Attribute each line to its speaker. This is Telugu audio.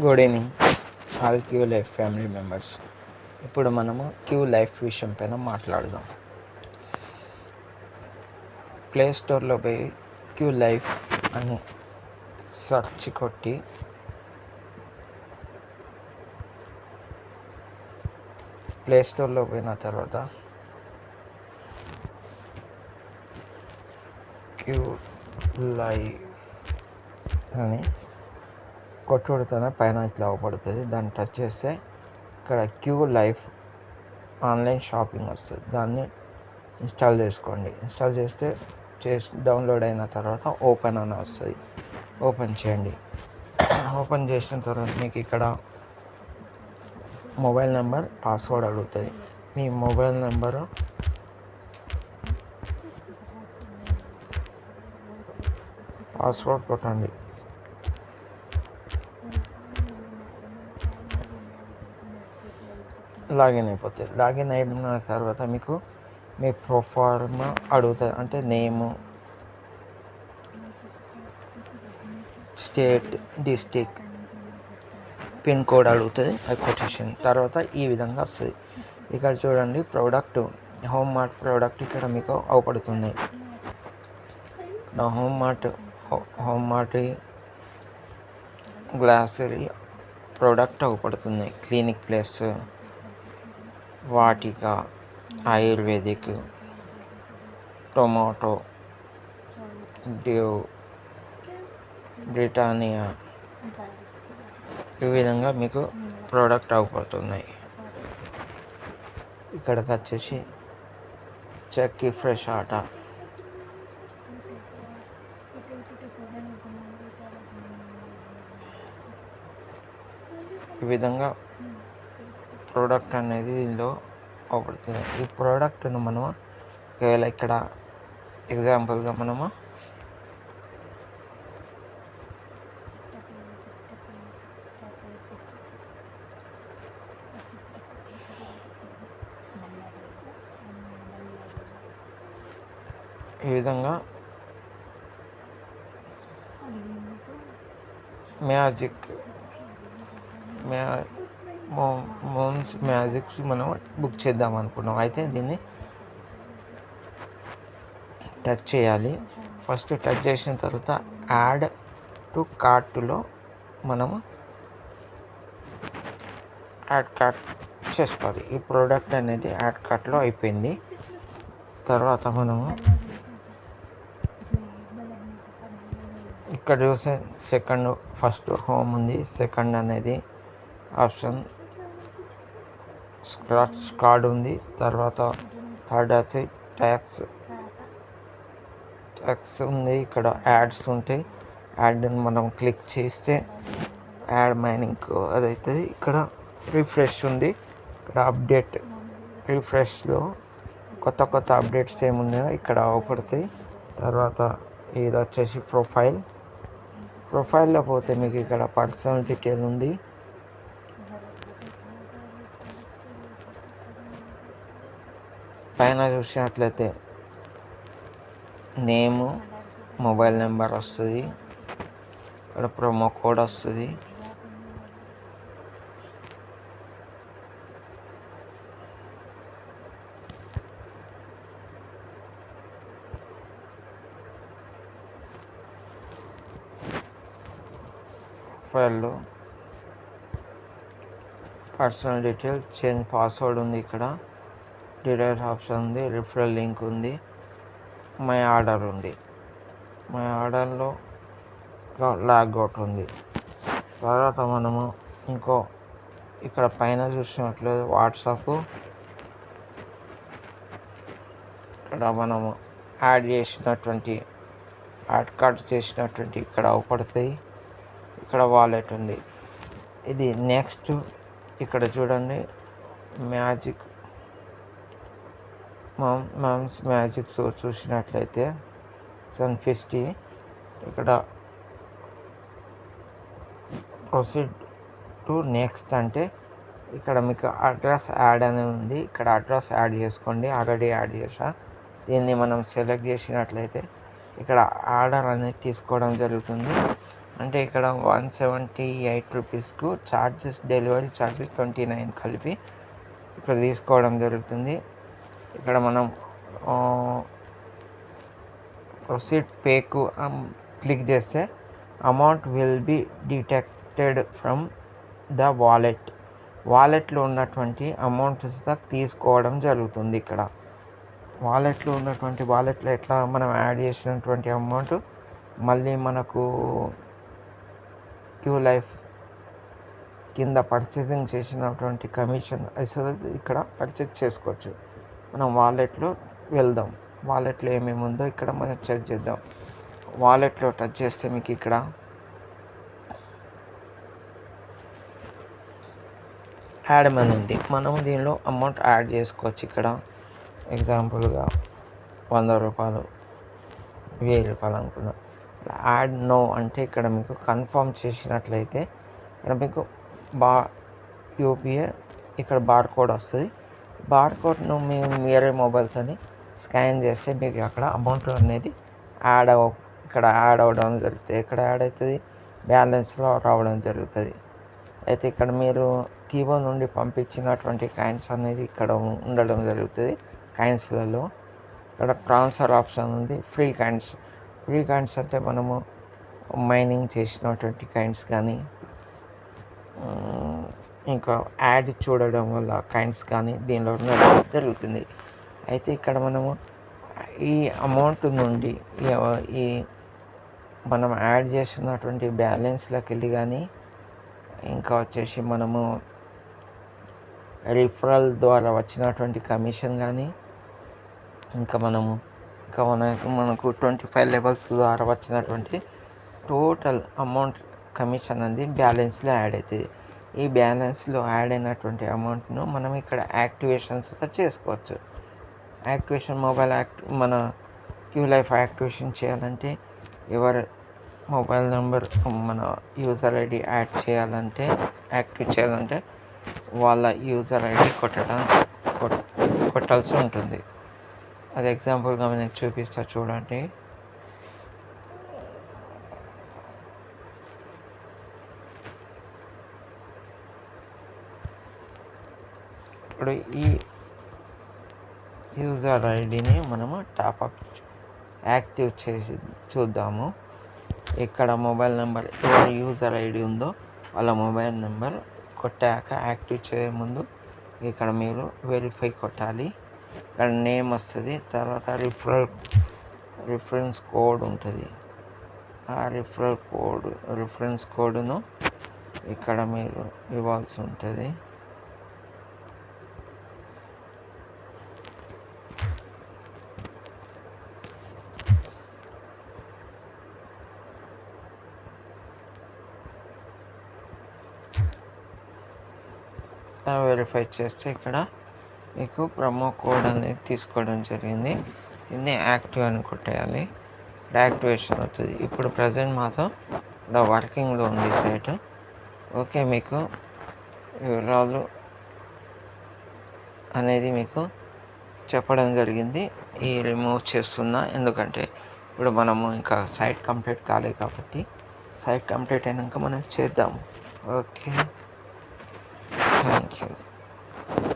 Speaker 1: Good evening all Q life family members ఇప్పుడు మనము క్యూ లైఫ్ విషయం పైన మాట్లాడదాం. ప్లే స్టోర్లో పోయి క్యూ లైఫ్ అని సెర్చ్ కొట్టి ప్లే స్టోర్లో పోయిన తర్వాత క్యూ లైఫ్ అని కొట్టుడితోనే పైన ఇట్లా అవుపడుతుంది. దాన్ని టచ్ చేస్తే ఇక్కడ క్యూ లైఫ్ ఆన్లైన్ షాపింగ్ వస్తుంది. దాన్ని ఇన్స్టాల్ చేసుకోండి. ఇన్స్టాల్ చేస్తే చేసి డౌన్లోడ్ అయిన తర్వాత ఓపెన్ అని వస్తుంది. ఓపెన్ చేయండి. ఓపెన్ చేసిన తర్వాత మీకు ఇక్కడ మొబైల్ నెంబర్ పాస్వర్డ్ అడుగుతుంది. మీ మొబైల్ నెంబరు పాస్వర్డ్ కొట్టండి. లాగిన్ అయిపోతుంది లాగిన్ అయిన తర్వాత మీకు మీ ప్రొఫార్మ్ అడుగుతుంది అంటే name state district pin code అడుగుతుంది అది కొటేషన్ తర్వాత ఈ విధంగా వస్తుంది. ఇక్కడ చూడండి ప్రోడక్ట్ హోమ్ మార్ట్ ప్రోడక్ట్ ఇక్కడ మీకు అవపడుతుంది. Home mart home mart grocery product అవపడుతుంది. Clinic plus. Vatika ayurvedic tomato dew Britannia ఈ విధంగా మీకు ప్రోడక్ట్ అవపడుతున్నాయి. ఇక్కడికి వచ్చేసి చక్కి ఫ్రెష్ ఆట. ఈ విధంగా ప్రోడక్ట్ అనేది దీనిలో అవపడుతుంది. ఈ ప్రోడక్ట్ను మనము ఒకవేళ ఇక్కడ ఎగ్జాంపుల్గా మనము ఈ విధంగా మ్యాజిక్ మ్యా మోమ్స్ మ్యాజిక్స్ మనం బుక్ చేద్దాం అనుకున్నాం. అయితే దీన్ని టచ్ చేయాలి. ఫస్ట్ టచ్ చేసిన తర్వాత యాడ్ టు కార్టులో మనము యాడ్ కార్ట్ చేసుకోవాలి. ఈ ప్రోడక్ట్ అనేది యాడ్ కార్ట్లో అయిపోయింది. తర్వాత మనము ఇక్కడ చూసే సెకండ్ ఫస్ట్ హోమ్ ఉంది. సెకండ్ అనేది ఆప్షన్ స్క్రాచ్ కార్డ్ ఉంది. తర్వాత థర్డ్ వచ్చి ట్యాక్స్ ట్యాక్స్ ఉంది. ఇక్కడ యాడ్స్ ఉంటాయి యాడ్ని మనం క్లిక్ చేస్తే యాడ్ మైనింగ్ అది అవుతుంది ఇక్కడ రిఫ్రెష్ ఉంది. ఇక్కడ అప్డేట్ రిఫ్రెష్లో కొత్త కొత్త అప్డేట్స్ ఏమున్నాయో ఇక్కడ అవపడతాయి తర్వాత ఇది వచ్చేసి ప్రొఫైల్. ప్రొఫైల్లో పోతే మీకు ఇక్కడ పర్సనల్ డీటెయిల్ ఉంది. పైన చూసినట్లయితే నేము మొబైల్ నెంబర్ వస్తుంది. ఇక్కడ ప్రోమో కోడ్ వస్తుంది. ప్రొఫైల్లో పర్సనల్ డీటెయిల్ చేంజ్ పాస్వర్డ్ ఉంది ఇక్కడ. డీటెయిల్స్ ఆప్షన్ ఉంది రిఫరల్ లింక్ ఉంది మై ఆర్డర్ ఉంది. మై ఆర్డర్లో లాగ్ అవుట్ ఉంది. తర్వాత మనము ఇంకో ఇక్కడ పైన చూసినట్లయితే వాట్సాప్. ఇక్కడ మనము యాడ్ చేసినటువంటి యాడ్ కార్డ్ చేసినటువంటి ఇక్కడ అవపడతాయి. ఇక్కడ వాలెట్ ఉంది. ఇది నెక్స్ట్. ఇక్కడ చూడండి. మ్యాజిక్ మామ్స్ షో చూసినట్లయితే సన్ ఫిఫ్టీ ఇక్కడ ప్రొసీడ్ టు నెక్స్ట్ అంటే ఇక్కడ మీకు అడ్రస్ యాడ్ అని ఉంది. ఇక్కడ అడ్రస్ యాడ్ చేసుకోండి. ఆల్రెడీ యాడ్ చేసా దీన్ని మనం సెలెక్ట్ చేసినట్లయితే ఇక్కడ ఆర్డర్ అనేది తీసుకోవడం జరుగుతుంది. అంటే ఇక్కడ one seventy eight రూపీస్కు charges delivery charges twenty nine కలిపి ఇక్కడ తీసుకోవడం జరుగుతుంది. ఇక్కడ మనం ప్రొసీడ్ పేకు క్లిక్ చేస్తే amount will be detected from the wallet వాలెట్లో ఉన్నటువంటి అమౌంట్ తీసుకోవడం జరుగుతుంది ఇక్కడ. వాలెట్లో ఉన్నటువంటి వాలెట్లో ఎట్లా మనం యాడ్ చేసినటువంటి అమౌంట్ మళ్ళీ మనకు క్యూ లైఫ్ కింద పర్చేసింగ్ చేసినటువంటి కమిషన్ ఇక్కడ పర్చేజ్ చేసుకోవచ్చు. మనం వాలెట్లో వెళ్దాం. వాలెట్లో ఏమేమి ఉందో ఇక్కడ మనం చెక్ చేద్దాం. వాలెట్లో టచ్ చేస్తే మీకు ఇక్కడ యాడ్ మనీ ఉంది. మనం దీనిలో అమౌంట్ యాడ్ చేసుకోవచ్చు ఇక్కడ. ఎగ్జాంపుల్గా వంద రూపాయలు వెయ్యి రూపాయలు అనుకున్నాం యాడ్ నో అంటే ఇక్కడ మీకు కన్ఫర్మ్ చేసినట్లయితే ఇక్కడ మీకు బా యూపీఏ ఇక్కడ బార్ కోడ్ వస్తుంది. బార్ కోడ్ను మీ మీరే మొబైల్తో స్కాన్ చేస్తే మీకు అక్కడ అమౌంట్ అనేది యాడ్ అవ ఇక్కడ యాడ్ అవ్వడం జరుగుతుంది. ఇక్కడ యాడ్ అవుతుంది? బ్యాలెన్స్లో రావడం జరుగుతుంది. అయితే ఇక్కడ మీరు కీబోర్డ్ నుండి పంపించినటువంటి కాయిన్స్ అనేది ఇక్కడ ఉండడం జరుగుతుంది. కాయిన్స్లలో ఇక్కడ ట్రాన్స్ఫర్ ఆప్షన్ ఉంది. Free coins. ఫ్రీ కాయిన్స్ అంటే మనము మైనింగ్ చేసినటువంటి కాయిన్స్ కానీ ఇంకా యాడ్ చూడడం వల్ల కైండ్స్ కానీ దీనిలో ఉండడం జరుగుతుంది. అయితే ఇక్కడ మనము ఈ అమౌంట్ నుండి ఈ మనం యాడ్ చేస్తున్నటువంటి బ్యాలెన్స్లోకి వెళ్ళి కానీ ఇంకా వచ్చేసి మనము రిఫరల్ ద్వారా వచ్చినటువంటి కమిషన్ కానీ ఇంకా మనము ఇంకా మనకు మనకు ట్వంటీ ఫైవ్ లెవెల్స్ ద్వారా వచ్చినటువంటి టోటల్ అమౌంట్ కమిషన్ అనేది బ్యాలెన్స్లో యాడ్ అవుతుంది. ఈ బ్యాలెన్స్లో యాడ్ అయినటువంటి అమౌంట్ను మనం ఇక్కడ యాక్టివేషన్స్ చేసుకోవచ్చు. యాక్టివేషన్ మొబైల్ యాక్ట్ మన క్యూ లైఫ్ యాక్టివేషన్ చేయాలంటే ఎవరి మొబైల్ నెంబర్ మన యూజర్ ఐడి యాడ్ చేయాలంటే యాక్టివేట్ చేయాలంటే వాళ్ళ యూజర్ ఐడి కొట్టడం కొట్టాల్సి ఉంటుంది. అది ఎగ్జాంపుల్గా మీకు చూపిస్తా చూడండి. ఇప్పుడు ఈ యూజర్ ఐడిని మనము టాప్అప్ యాక్టివ్ చేసి చూద్దాము. ఇక్కడ మొబైల్ నెంబర్ ఎవరి యూజర్ ఐడి ఉందో వాళ్ళ మొబైల్ నెంబర్ కొట్టాక యాక్టివ్ చేయే ముందు ఇక్కడ మీరు వెరిఫై కొట్టాలి. ఇక్కడ నేమ్ వస్తుంది తర్వాత రిఫరల్ రిఫరెన్స్ కోడ్ ఉంటుంది. ఆ రిఫరల్ కోడ్ రిఫరెన్స్ కోడ్ను ఇక్కడ మీరు ఇవ్వాల్సి ఉంటుంది. వెరిఫై చేస్తే ఇక్కడ మీకు ప్రమో కోడ్ అనేది తీసుకోవడం జరిగింది. దీన్ని యాక్టివ్ అని కొట్టేయాలి. యాక్టివేషన్ అవుతుంది. ఇప్పుడు ప్రజెంట్ మాత్రం ఇక్కడ వర్కింగ్లో ఉంది సైట్ ఓకే మీకు వివరాలు అనేది మీకు చెప్పడం జరిగింది. ఈ రిమూవ్ చేస్తున్నా. ఎందుకంటే ఇప్పుడు మనము ఇంకా సైట్ కంప్లీట్ కాలేదు కాబట్టి సైట్ కంప్లీట్ అయినాక మనం చేద్దాము. ఓకే. Thank you.